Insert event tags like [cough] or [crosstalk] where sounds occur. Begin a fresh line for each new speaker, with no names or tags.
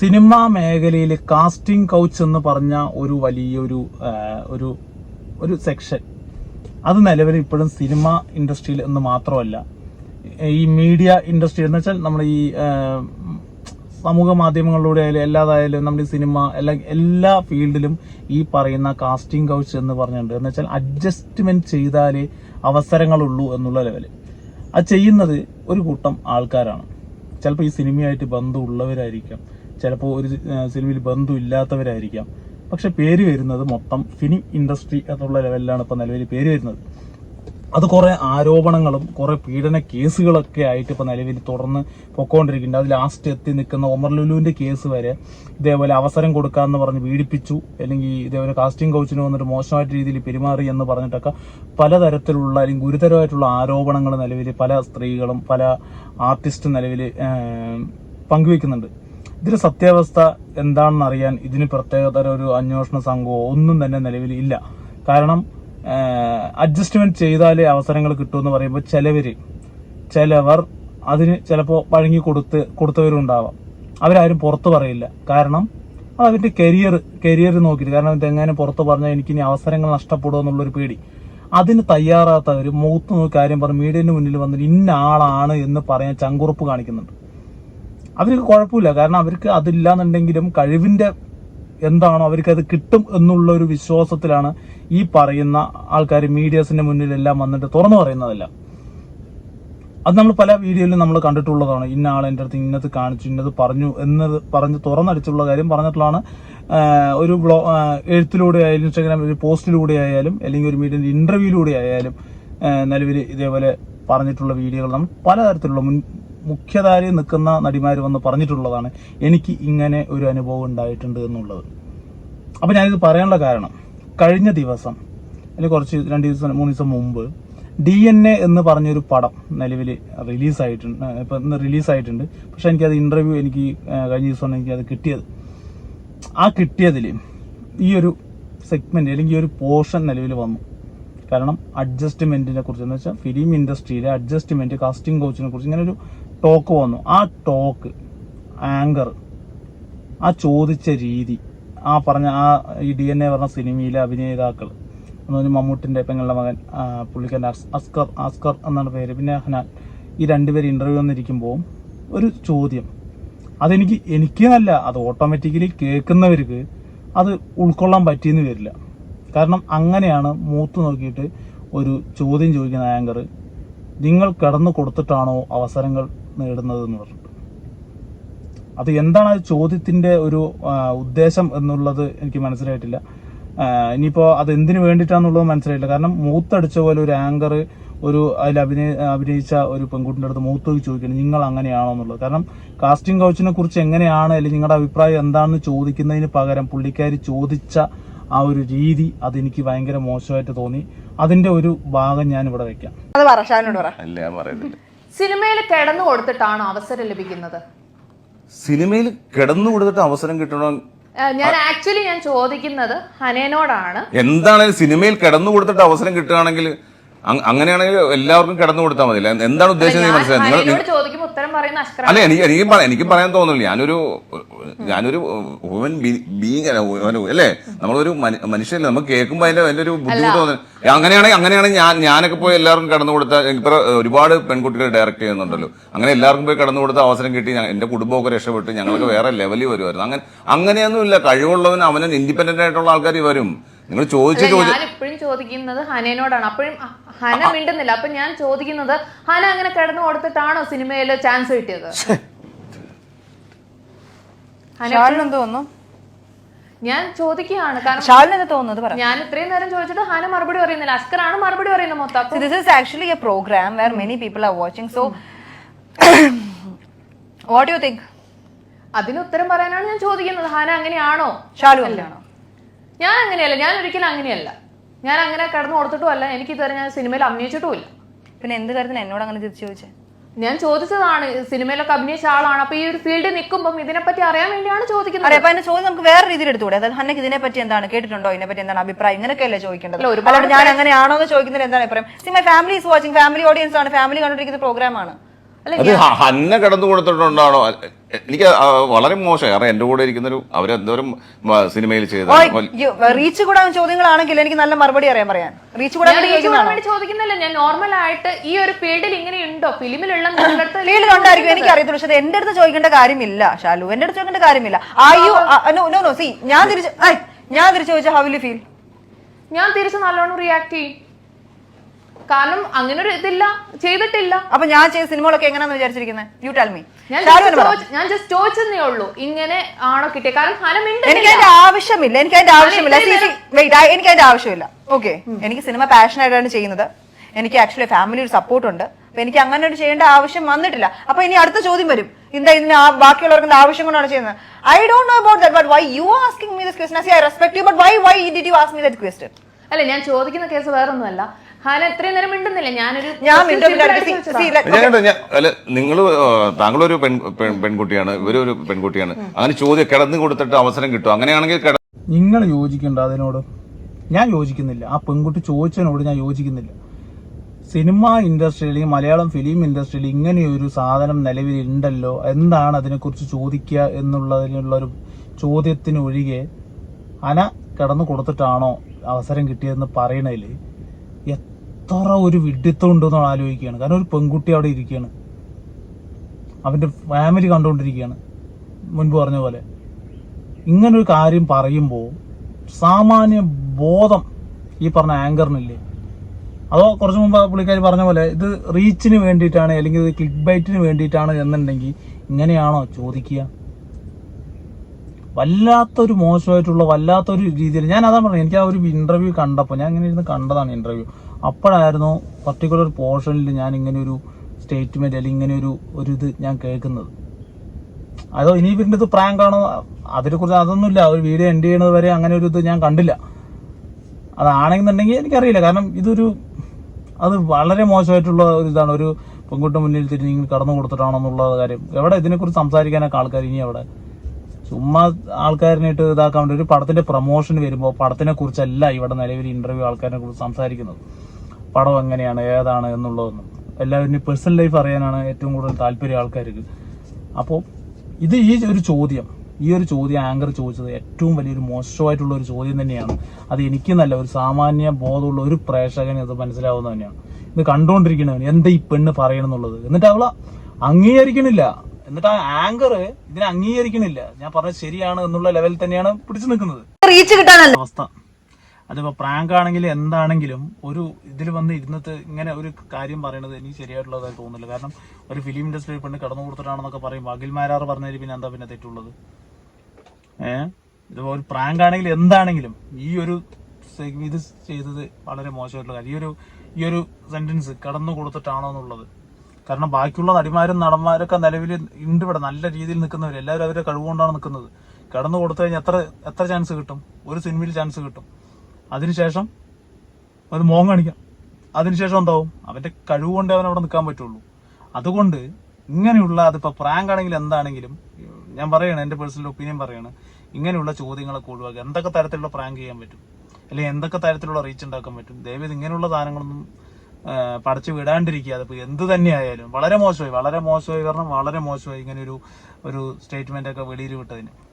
Cinema മേഖലയിൽ casting couch എന്ന് പറഞ്ഞ ഒരു വലിയൊരു ഒരു ഒരു സെക്ഷൻ അത് നിലവിൽ ഇപ്പോഴും സിനിമ ഇൻഡസ്ട്രിയിൽ എന്ന് മാത്രമല്ല ഈ മീഡിയ ഇൻഡസ്ട്രി എന്ന് വെച്ചാൽ നമ്മുടെ ഈ സമൂഹ മാധ്യമങ്ങളിലൂടെ ആയാലും എല്ലാതായാലും നമ്മുടെ സിനിമ എല്ലാ എല്ലാ ഫീൽഡിലും ഈ പറയുന്ന കാസ്റ്റിംഗ് കൗച്ച് എന്ന് പറഞ്ഞിട്ടുണ്ട്. എന്ന് വെച്ചാൽ അഡ്ജസ്റ്റ്മെന്റ് ചെയ്താലേ അവസരങ്ങളുള്ളൂ എന്നുള്ള ലെവൽ അത് ചെയ്യുന്നത് ഒരു കൂട്ടം ആൾക്കാരാണ്. ചിലപ്പോൾ ഈ സിനിമയായിട്ട് ബന്ധമുള്ളവരായിരിക്കാം. ചിലപ്പോൾ ഒരു സിനിമയിൽ ബന്ധമില്ലാത്തവരായിരിക്കാം പക്ഷെ പേര് വരുന്നത് മൊത്തം ഫിലിം ഇൻഡസ്ട്രി എന്നുള്ള ലെവലിലാണ് ഇപ്പം നിലവിൽ പേര് വരുന്നത്. അത് കുറേ ആരോപണങ്ങളും കുറേ പീഡന കേസുകളൊക്കെ ആയിട്ട് ഇപ്പൊ നിലവിൽ തുടർന്ന് പൊക്കോണ്ടിരിക്കുന്നുണ്ട്. അത് ലാസ്റ്റ് എത്തി നിൽക്കുന്ന ഒമർ ലുലുവിന്റെ കേസ് വരെ ഇതേപോലെ അവസരം കൊടുക്കാന്ന് പറഞ്ഞ് പീഡിപ്പിച്ചു അല്ലെങ്കിൽ ഇതേപോലെ കാസ്റ്റിംഗ് കൗച്ചിന് വന്നിട്ട് മോശമായിട്ട് രീതിയിൽ പെരുമാറി എന്ന് പറഞ്ഞിട്ടൊക്കെ പലതരത്തിലുള്ള അല്ലെങ്കിൽ ഗുരുതരമായിട്ടുള്ള ആരോപണങ്ങൾ നിലവിൽ പല സ്ത്രീകളും പല ആർട്ടിസ്റ്റും നിലവിൽ പങ്കുവെക്കുന്നുണ്ട്. ഇതിന്റെ സത്യാവസ്ഥ എന്താണെന്ന് അറിയാൻ ഇതിന് പ്രത്യേകതര ഒരു അന്വേഷണ സംഘമോ ഒന്നും തന്നെ നിലവിൽ ഇല്ല. കാരണം അഡ്ജസ്റ്റ്മെന്റ് ചെയ്താലേ അവസരങ്ങൾ കിട്ടുമെന്ന് പറയുമ്പോൾ ചിലവര് ചിലവർ അതിന് ചിലപ്പോൾ വഴങ്ങി കൊടുത്ത് കൊടുത്തവരുണ്ടാവാം. അവരാരും പുറത്തു പറയില്ല. കാരണം അതിന്റെ കരിയർ കരിയർ നോക്കിയിട്ട് കാരണം ഇതെങ്ങനെ പുറത്ത് പറഞ്ഞാൽ എനിക്ക് ഇനി അവസരങ്ങൾ നഷ്ടപ്പെടുമോ എന്നുള്ളൊരു പേടി. അതിന് തയ്യാറാത്തവർ മുഖത്ത് നോക്കി കാര്യം പറഞ്ഞ് മീഡിയന് മുന്നിൽ വന്നിട്ട് ഇന്ന ആളാണ് എന്ന് പറയാൻ ചങ്കുറപ്പ് കാണിക്കുന്നുണ്ട്. അവർക്ക് കുഴപ്പമില്ല. കാരണം അവർക്ക് അതില്ലാന്നുണ്ടെങ്കിലും കഴിവിന്റെ എന്താണോ അവർക്ക് അത് കിട്ടും എന്നുള്ള ഒരു വിശ്വാസത്തിലാണ് ഈ പറയുന്ന ആൾക്കാർ മീഡിയസിന്റെ മുന്നിലെല്ലാം വന്നിട്ട് തുറന്നു പറയുന്നതല്ല. അത് നമ്മൾ പല വീഡിയോയിലും നമ്മൾ കണ്ടിട്ടുള്ളതാണ്. ഇന്ന ആൾ എന്റെ അടുത്ത് ഇന്നത് കാണിച്ചു ഇന്നത് പറഞ്ഞു എന്നത് പറഞ്ഞ് തുറന്നടിച്ചുള്ള കാര്യം പറഞ്ഞിട്ടുള്ളതാണ്. ഒരു ബ്ലോ എഴുത്തിലൂടെ ആയാലും ഇൻസ്റ്റാഗ്രാം ഒരു പോസ്റ്റിലൂടെ ആയാലും അല്ലെങ്കിൽ ഒരു മീഡിയ ഇന്റർവ്യൂയിലൂടെ ആയാലും നിലവിൽ ഇതേപോലെ പറഞ്ഞിട്ടുള്ള വീഡിയോകൾ നമ്മൾ പലതരത്തിലുള്ള മുൻ മുഖ്യധാരയിൽ നിൽക്കുന്ന നടിമാർ വന്ന് പറഞ്ഞിട്ടുള്ളതാണ് എനിക്ക് ഇങ്ങനെ ഒരു അനുഭവം ഉണ്ടായിട്ടുണ്ട് എന്നുള്ളത്. അപ്പം ഞാനിത് പറയാനുള്ള കാരണം കഴിഞ്ഞ ദിവസം അല്ലെങ്കിൽ കുറച്ച് രണ്ട് ദിവസം മൂന്ന് ദിവസം മുമ്പ് ഡി എൻ എ എന്ന് പറഞ്ഞൊരു പടം നിലവിൽ റിലീസായിട്ടുണ്ട് ഇപ്പം ഇന്ന് റിലീസായിട്ടുണ്ട്. പക്ഷെ എനിക്കത് ഇന്റർവ്യൂ എനിക്ക് കഴിഞ്ഞ ദിവസമാണ് എനിക്ക് അത് കിട്ടിയത്. ആ കിട്ടിയതിൽ ഈ ഒരു സെഗ്മെന്റ് അല്ലെങ്കിൽ ഈ ഒരു പോർഷൻ നിലവിൽ വന്നു. കാരണം അഡ്ജസ്റ്റ്മെന്റിനെ കുറിച്ച് എന്ന് വെച്ചാൽ ഫിലിം ഇൻഡസ്ട്രിയിലെ അഡ്ജസ്റ്റ്മെന്റ് കാസ്റ്റിംഗ് കോച്ചിനെ കുറിച്ച് ഇങ്ങനെ ഒരു ടോക്ക് വന്നു. ആ ടോക്ക് ആങ്കർ ആ ചോദിച്ച രീതി ആ പറഞ്ഞ ആ ഈ ഡി എൻ എ പറഞ്ഞ സിനിമയിലെ അഭിനേതാക്കൾ എന്ന് മമ്മൂട്ടിന്റെ പെങ്ങളുടെ മകൻ പുള്ളിക്കാരൻ അസ്- അസ്കർ അസ്കർ എന്നാണ് പേര്. പിന്നെ ഹനാൻ ഈ രണ്ടുപേരും ഇന്റർവ്യൂ വന്നിരിക്കുമ്പോൾ ഒരു ചോദ്യം. അതെനിക്ക് എനിക്ക് നല്ല അത് ഓട്ടോമാറ്റിക്കലി കേൾക്കുന്നവർക്ക് അത് ഉൾക്കൊള്ളാൻ പറ്റിയെന്ന് വരില്ല. കാരണം അങ്ങനെയാണ് മൂത്ത് നോക്കിയിട്ട് ഒരു ചോദ്യം ചോദിക്കുന്ന ആങ്കർ നിങ്ങൾ കടന്നു കൊടുത്തിട്ടാണോ അവസരങ്ങൾ നേടുന്നത് എന്ന് പറഞ്ഞിട്ട്. അത് എന്താണ് ആ ചോദ്യത്തിന്റെ ഒരു ഉദ്ദേശം എന്നുള്ളത് എനിക്ക് മനസ്സിലായിട്ടില്ല. ഇനിയിപ്പോൾ ഇനിയിപ്പോ അത് എന്തിനു വേണ്ടിയിട്ടാന്നുള്ളത് മനസ്സിലായില്ല കാരണം മൂത്തടിച്ച പോലെ ഒരു ആങ്കർ ഒരു അതിൽ അഭിനയ അഭിനയിച്ച ഒരു പെൺകുട്ടിന്റെ അടുത്ത് മൂത്ത് നോക്കി ചോദിക്കണം നിങ്ങൾ അങ്ങനെയാണോ? എന്നുള്ളത്. കാരണം കാസ്റ്റിംഗ് കൗച്ചിനെ കുറിച്ച് എങ്ങനെയാണ് അല്ലെങ്കിൽ നിങ്ങളുടെ അഭിപ്രായം എന്താണെന്ന് ചോദിക്കുന്നതിന് പകരം പുള്ളിക്കാരി ചോദിച്ച ആ ഒരു രീതി അതെനിക്ക് ഭയങ്കര മോശമായിട്ട് തോന്നി. അതിന്റെ ഒരു ഭാഗം ഞാൻ ഇവിടെ വെക്കാം.
അത് പറ ഷാനോട്
സിനിമയിൽ കിടന്നു കൊടുത്തിട്ടാണ് അവസരം ലഭിക്കുന്നത്?
സിനിമയിൽ കിടന്നു കൊടുത്തിട്ട് അവസരം കിട്ടണോ?
ഞാൻ ആക്ച്വലി ഞാൻ ചോദിക്കുന്നത് ഹനേനോടാണ്.
എന്താണ് സിനിമയിൽ കിടന്നു കൊടുത്തിട്ട് അവസരം കിട്ടുകയാണെങ്കിൽ അങ്ങനെയാണെങ്കിൽ എല്ലാവർക്കും കിടന്നു കൊടുത്താൽ മതി. എന്താണ്
ഉദ്ദേശിച്ചത്
മനസ്സിലായി നിങ്ങൾ അല്ല എനിക്ക് എനിക്ക് എനിക്ക് പറയാൻ തോന്നുന്നില്ല. ഞാനൊരു ഞാനൊരു ഹ്യൂമൻ ബീങ് അല്ല നമ്മളൊരു മന- മനുഷ്യല്ലേ നമുക്ക് കേൾക്കുമ്പോൾ അതിന്റെ അതിന്റെ ഒരു ബുദ്ധിമുട്ട് തോന്നുന്നു അങ്ങനെയാണെങ്കിൽ അങ്ങനെയാണെങ്കിൽ ഞാൻ ഞാനൊക്കെ പോയി എല്ലാവർക്കും കടന്നു കൊടുത്താൽ ഇപ്പൊ ഒരുപാട് പെൺകുട്ടികൾ ഡയറക്റ്റ് ചെയ്യുന്നുണ്ടല്ലോ. അങ്ങനെ എല്ലാവർക്കും പോയി കടന്നു കൊടുത്ത അവസരം കിട്ടി എന്റെ കുടുംബമൊക്കെ രക്ഷപ്പെട്ട് ഞങ്ങൾക്ക് വേറെ ലെവലിൽ വരുമായിരുന്നു അങ്ങനെ അങ്ങനെയൊന്നുമില്ല. കഴിവുള്ളവന് അവനും ഇൻഡിപെൻഡന്റ് ആയിട്ടുള്ള ആൾക്കാർ വരും. നിങ്ങൾ ചോദിച്ച്
ഞാൻ ഇപ്പോഴും ചോദിക്കുന്നത് ഹനേനോടാണ്. അപ്പോഴും ഹന മിണ്ടുന്നില്ല. അപ്പൊ ഞാൻ ചോദിക്കുന്നത് ഹന അങ്ങനെ കിടന്നു കൊടുത്തിട്ടാണോ സിനിമയിൽ ചാൻസ് കിട്ടിയത്?
തോന്നുന്നു?
ഞാൻ ചോദിക്കുകയാണ്. കാരണം
ഷാലിന് തോന്നുന്നത്
ഞാൻ ഇത്രയും നേരം ചോദിച്ചിട്ട് ഹാന മറുപടി പറയുന്നില്ല. അസ്കർ ആണ് മറുപടി പറയുന്നത് മൊത്തം.
This is actually a program where many people are watching so what you think
അതിന് ഉത്തരം പറയാനാണ് ഞാൻ ചോദിക്കുന്നത്. ഹാന അങ്ങനെയാണോ?
ഷാലു അങ്ങനെയാണോ
ഞാൻ അങ്ങനെയല്ല ഞാൻ ഒരിക്കലും അങ്ങനെയല്ല. ഞാൻ അങ്ങനെ കടന്നു കൊടുത്തിട്ടും അല്ല എനിക്ക് ഇതുവരെ ഞാൻ സിനിമയിൽ അഭിനയിച്ചിട്ടുമില്ല.
പിന്നെ എന്ത് കാര്യത്തിന് എന്നോട് അങ്ങനെ തിരിച്ചു ചോദിച്ചേ?
ഞാൻ ചോദിച്ചതാണ് സിനിമയിലൊക്കെ അഭിനയിച്ച ആളാണ്. അപ്പൊ ഈ ഒരു ഫീൽഡിൽ നിൽക്കുമ്പോൾ ഇതിനെപ്പറ്റി അറിയാൻ വേണ്ടിയാണ് ചോദിക്കുന്നത്.
അറിയാം അപ്പൊ എന്റെ ചോദ്യം നമുക്ക് വേറെ രീതിയിൽ എടുത്തുകൂടെ? അതായത് ഹന്നക്ക് ഇതിനെപ്പറ്റി എന്താണ്? കേട്ടിട്ടുണ്ടോ? ഇതിനെപ്പറ്റി എന്താണ് അഭിപ്രായം? ഇങ്ങനെയൊക്കെയല്ലേ ചോദിക്കേണ്ടത്? അല്ലാണ്ട് ഞാൻ അങ്ങനെയാണോ എന്ന് ചോദിക്കുന്നത് എന്താണ് അഭിപ്രായം? See my family is watching family audience ആണ്. ഫാമിലി കണ്ടിരിക്കുന്ന പ്രോഗ്രാം ആണ്.
അത് ഹന്ന കിടന്നു കൊടുത്തിട്ടുണ്ടാണോ? എനിക്ക് വളരെ മോശം കാരണം എന്റെ കൂടെ ഇരിക്കുന്നൊരു അവരെന്തോരം സിനിമയിൽ ചെയ്ത
റീച്ച് കൂടാൻ ചോദ്യങ്ങളാണെങ്കിൽ എനിക്ക് നല്ല മറുപടി അറിയാൻ പറയാൻ. റീച്ച് കൂടാൻ
ചോദിക്കുന്നില്ല ഞാൻ നോർമൽ ആയിട്ട് ഈ ഒരു ഫീൽഡിൽ ഇങ്ങനെ ഉണ്ടോ ഫിലിമിലുള്ള [laughs]
ഫീൽഡിൽ ഉണ്ടായിരിക്കും. എനിക്ക് അറിയത്തുള്ളൂ. പക്ഷെ എന്റെ അടുത്ത് ചോദിക്കേണ്ട കാര്യമില്ല ഷാലു. എന്റെ അടുത്ത് ചോദിക്കേണ്ട കാര്യമില്ല. ആയു നോ നോ നോ സി ഞാൻ തിരിച്ച് ഞാൻ തിരിച്ചു ചോദിച്ചാൽ ഹൗ വിൽ ഫീൽ
ഞാൻ തിരിച്ച് നല്ലോണം റിയാക്ട് ചെയ്യും. കാരണം അങ്ങനെ ഒരു ഇതില്ല ചെയ്തിട്ടില്ല.
അപ്പൊ ഞാൻ ചെയ്ത സിനിമകളൊക്കെ എങ്ങനെയാന്ന് വിചാരിച്ചിരിക്കുന്നത് യു ടെൽ മീ
ഞാൻ just ചോദിച്ച- ഞാൻ ജസ്റ്റ് ചോദിച്ചതേ ഉള്ളൂ. ഇങ്ങനെ ആണോ കിട്ടിയ? കാരണം ഹന
എനിക്ക് അതിന്റെ ആവശ്യമില്ല. എനിക്ക് അതിന്റെ ആവശ്യമില്ല.
ഇത്രയും
വെയിറ്റ് എനിക്ക് അതിന്റെ ആവശ്യമില്ല. ഓക്കെ എനിക്ക് സിനിമ പാഷൻ ആയിട്ടാണ് ചെയ്യുന്നത്. എനിക്ക് ആക്ച്വലി ഫാമിലി ഒരു സപ്പോർട്ട് ഉണ്ട്. അപ്പൊ എനിക്ക് അങ്ങനെ ഒരു ചെയ്യേണ്ട ആവശ്യം വന്നിട്ടില്ല. അപ്പൊ ഇനി അടുത്ത ചോദ്യം വരും. എന്താ ഇതിന് ആ ബാക്കിയുള്ളവർക്ക് എന്താ ആവശ്യം കൊണ്ടാണ് ചെയ്യുന്നത്? I don't know about that but why you asking me this question I respect you but why why did you ask me that question
അല്ല ഞാൻ ചോദിക്കുന്ന കേസ് വേറൊന്നുമല്ല. ഹന ഇത്രയും നേരം മിണ്ടുന്നില്ല? ഞാനൊരു
ഞാൻ see,
കണ്ടു, അല്ല നിങ്ങൾ താങ്കളൊരു പെൺ പെൺ- പെൺകുട്ടിയാണ് ഇവരൊരു പെൺകുട്ടിയാണ്. അങ്ങനെ ചോദ്യം കിടന്നു കൊടുത്തിട്ട് അവസരം കിട്ടും. അങ്ങനെയാണെങ്കിൽ കിട
നിങ്ങൾ യോജിക്കണ്ട അതിനോട്. ഞാൻ യോജിക്കുന്നില്ല. ആ പെൺകുട്ടി ചോദിച്ചതിനോട് ഞാൻ യോജിക്കുന്നില്ല. സിനിമ ഇൻഡസ്ട്രിയിൽ മലയാളം ഫിലിം ഇൻഡസ്ട്രിയിൽ ഇങ്ങനെയൊരു സാധനം നിലവിൽ ഉണ്ടല്ലോ? എന്താണ് അതിനെക്കുറിച്ച് ചോദിക്കുക എന്നുള്ളതിനുള്ള ഒരു ചോദ്യത്തിനൊഴികെ അന കിടന്നു കൊടുത്തിട്ടാണോ അവസരം കിട്ടിയതെന്ന് പറയണതിൽ എത്ര ഒരു വിഡിത്തം ഉണ്ടെന്ന് ആലോചിക്കുകയാണ്. കാരണം ഒരു പെൺകുട്ടി അവിടെ ഇരിക്കുകയാണ്. അവന്റെ ഫാമിലി കണ്ടുകൊണ്ടിരിക്കുകയാണ്. മുൻപ് പറഞ്ഞ പോലെ. ഇങ്ങനൊരു കാര്യം പറയുമ്പോൾ സാമാന്യ ബോധം ഈ പറഞ്ഞ ആങ്കറിനില്ലേ? അതോ കുറച്ച് മുമ്പ് പുള്ളിക്കാരി പറഞ്ഞ പോലെ ഇത് റീച്ചിന് വേണ്ടിയിട്ടാണ് അല്ലെങ്കിൽ ഇത് ക്ലിക്ക് ബൈറ്റിന് വേണ്ടിയിട്ടാണ് എന്നുണ്ടെങ്കിൽ ഇങ്ങനെയാണോ ചോദിക്കുക? വല്ലാത്തൊരു മോശമായിട്ടുള്ള വല്ലാത്തൊരു രീതിയിൽ ഞാൻ അതാ പറഞ്ഞത് എനിക്ക് ആ ഒരു ഇന്റർവ്യൂ കണ്ടപ്പോൾ ഞാൻ ഇങ്ങനെ ഇരുന്ന് കണ്ടതാണ് ഇന്റർവ്യൂ അപ്പോഴായിരുന്നു പർട്ടിക്കുലർ പോർഷനിൽ ഞാൻ ഇങ്ങനെ ഒരു സ്റ്റേറ്റ്മെന്റ് അല്ലെങ്കിൽ ഇങ്ങനെ ഒരു ഒരു ഇത് ഞാൻ കേൾക്കുന്നത്. അതോ ഇനി ഇവരുടെ ഇത് പ്രാങ്ക് ആണോ? അതിനെക്കുറിച്ച് അതൊന്നുമില്ല. ഒരു വീഡിയോ എൻഡ് ചെയ്യണത് വരെ അങ്ങനെ ഒരു ഇത് ഞാൻ കണ്ടില്ല. അതാണെന്നുണ്ടെങ്കിൽ എനിക്കറിയില്ല. കാരണം ഇതൊരു അത് വളരെ മോശമായിട്ടുള്ള ഒരു ഇതാണ്. ഒരു പെൺകുട്ടി മുന്നിൽ തിരിഞ്ഞ് കടന്നു കൊടുത്തിട്ടാണോ എന്നുള്ള കാര്യം. എവിടെ ഇതിനെക്കുറിച്ച് സംസാരിക്കാനൊക്കെ ആൾക്കാർ ഇനി എവിടെ? ചുമ്മാ ആൾക്കാരിനായിട്ട് ഇതാക്കാൻ വേണ്ടി ഒരു പടത്തിന്റെ പ്രൊമോഷൻ വരുമ്പോൾ പടത്തിനെ കുറിച്ചല്ല ഇവിടെ നിലവിൽ ഇന്റർവ്യൂ ആൾക്കാരെ കുറിച്ച് സംസാരിക്കുന്നത്. പടം എങ്ങനെയാണ് ഏതാണ് എന്നുള്ളതൊന്നും. എല്ലാവരും പേഴ്സണൽ ലൈഫ് അറിയാനാണ് ഏറ്റവും കൂടുതൽ താല്പര്യം ആൾക്കാർക്ക്. അപ്പോൾ ഇത് ഈ ഒരു ചോദ്യം ഈ ഒരു ചോദ്യം ആങ്കർ ചോദിച്ചത് ഏറ്റവും വലിയൊരു മോശമായിട്ടുള്ള ഒരു ചോദ്യം തന്നെയാണ്. അത് എനിക്ക് നല്ല ഒരു സാമാന്യ ബോധമുള്ള ഒരു പ്രേക്ഷകന് ഇത് മനസ്സിലാവുന്ന തന്നെയാണ്. ഇത് കണ്ടുകൊണ്ടിരിക്കണവൻ എന്താ ഈ പെണ്ണ് പറയണമെന്നുള്ളത് എന്നിട്ട് അവൾ അംഗീകരിക്കണില്ല. എന്നിട്ട് ആ ആങ്കർ ഇതിനെ അംഗീകരിക്കണില്ല. ഞാൻ പറഞ്ഞത് ശരിയാണ് എന്നുള്ള ലെവലിൽ തന്നെയാണ് പിടിച്ചു നിൽക്കുന്നത്.
റീച്ച് കിട്ടാനല്ല.
അവസ്ഥ. അതിപ്പോ പ്രാങ്ക് ആണെങ്കിലും എന്താണെങ്കിലും ഒരു ഇതിൽ വന്ന് ഇരുന്നിട്ട് ഇങ്ങനെ ഒരു കാര്യം പറയണത് എനിക്ക് ശരിയായിട്ടുള്ളതായി തോന്നുന്നില്ല. കാരണം ഒരു ഫിലിം ഇൻഡസ്ട്രിയിൽ പെണ്ണ് കടന്നു കൊടുത്തിട്ടാണെന്നൊക്കെ പറയും. അഖിൽ മാരാർ പറഞ്ഞതിൽ പിന്നെ എന്താ പിന്നെ തെറ്റുള്ളത്? ഏഹ് ഇതിപ്പോ ഒരു പ്രാങ്ക് ആണെങ്കിലും എന്താണെങ്കിലും ഈ ഒരു ഇത് ചെയ്തത് വളരെ മോശമായിട്ടുള്ള കാര്യം. ഈ ഒരു ഈ ഒരു സെന്റൻസ് കടന്നു കൊടുത്തിട്ടാണോ എന്നുള്ളത്. കാരണം ബാക്കിയുള്ള നടിമാരും നടന്മാരൊക്കെ നിലവിൽ ഉണ്ട് ഇവിടെ നല്ല രീതിയിൽ നിൽക്കുന്നവർ എല്ലാവരും അവരുടെ കഴിവുകൊണ്ടാണ് നിൽക്കുന്നത്. കടന്നു കൊടുത്തു കഴിഞ്ഞാൽ എത്ര എത്ര ചാൻസ് കിട്ടും? ഒരു സിനിമയിൽ ചാൻസ് കിട്ടും. അതിനുശേഷം അത് മോൻ കാണിക്കാം. അതിനുശേഷം എന്താവും? അവന്റെ കഴിവ് കൊണ്ടേ അവൻ അവിടെ നിൽക്കാൻ പറ്റുള്ളൂ. അതുകൊണ്ട് ഇങ്ങനെയുള്ള അതിപ്പോ പ്രാങ്ക് ആണെങ്കിലും എന്താണെങ്കിലും ഞാൻ പറയണ എന്റെ പേഴ്സണൽ ഒപ്പീനിയൻ പറയാണ് ഇങ്ങനെയുള്ള ചോദ്യങ്ങളൊക്കെ ഒഴിവാക്കുക എന്തൊക്കെ തരത്തിലുള്ള പ്രാങ്ക് ചെയ്യാൻ പറ്റും? അല്ലെങ്കിൽ എന്തൊക്കെ തരത്തിലുള്ള റീച്ച് ഉണ്ടാക്കാൻ പറ്റും? ദയവേത് ഇങ്ങനെയുള്ള സാധനങ്ങളൊന്നും പടച്ചു വിടാണ്ടിരിക്കുക. അതിപ്പോ എന്ത് തന്നെയായാലും. വളരെ മോശമായി വളരെ മോശമായി. കാരണം വളരെ മോശമായി ഇങ്ങനെ ഒരു ഒരു സ്റ്റേറ്റ്മെന്റ് ഒക്കെ വെളിയിൽ വിട്ടതിന്.